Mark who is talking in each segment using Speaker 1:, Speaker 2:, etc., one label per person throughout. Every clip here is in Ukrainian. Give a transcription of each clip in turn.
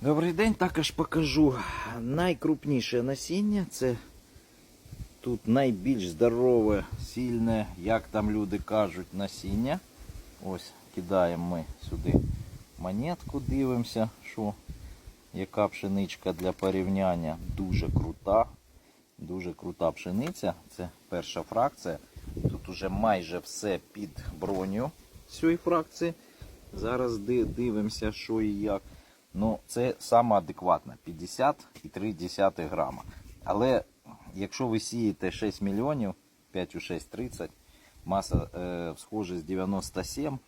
Speaker 1: Добрий день, також покажу найкрупніше насіння. Це тут найбільш здорове, сильне, як там люди кажуть, насіння. Ось кидаємо ми сюди монетку, дивимося, що яка пшеничка для порівняння. Дуже крута. Дуже крута пшениця. Це перша фракція. Тут уже майже все під броню цієї фракції. Зараз дивимося, що і як. Ну, це саме адекватно 50,3 грама. Але якщо ви сієте 6 мільйонів, 5 у 6 30, маса е, схожість 97.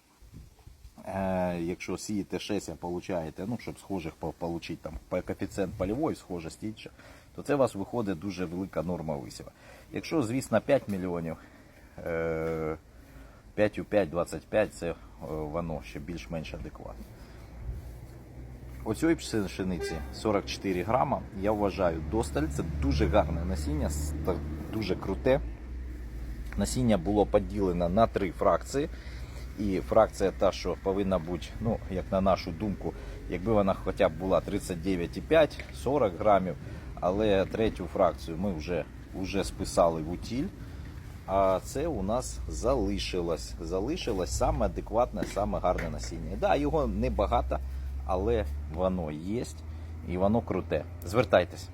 Speaker 1: Е, якщо сієте 6, а получаєте, ну, щоб схожих получити там коефіцієнт польової схожості інша, то це у вас виходить дуже велика норма висіва. Якщо, звісно, 5 мільйонів, е, 5 у 5, 25, це е, воно ще більш-менш адекватно. Оцієї пшениці 44 грама, я вважаю, досталь. Це дуже гарне насіння, дуже круте. Насіння було поділено на три фракції. І фракція та, що повинна бути, ну, як на нашу думку, якби вона хоча б була 39,5, 40 грамів, але третю фракцію ми вже, вже списали в утіль. А це у нас залишилось. Залишилось саме адекватне, саме гарне насіння. Да, його небагато, але воно є і воно круте. Звертайтесь.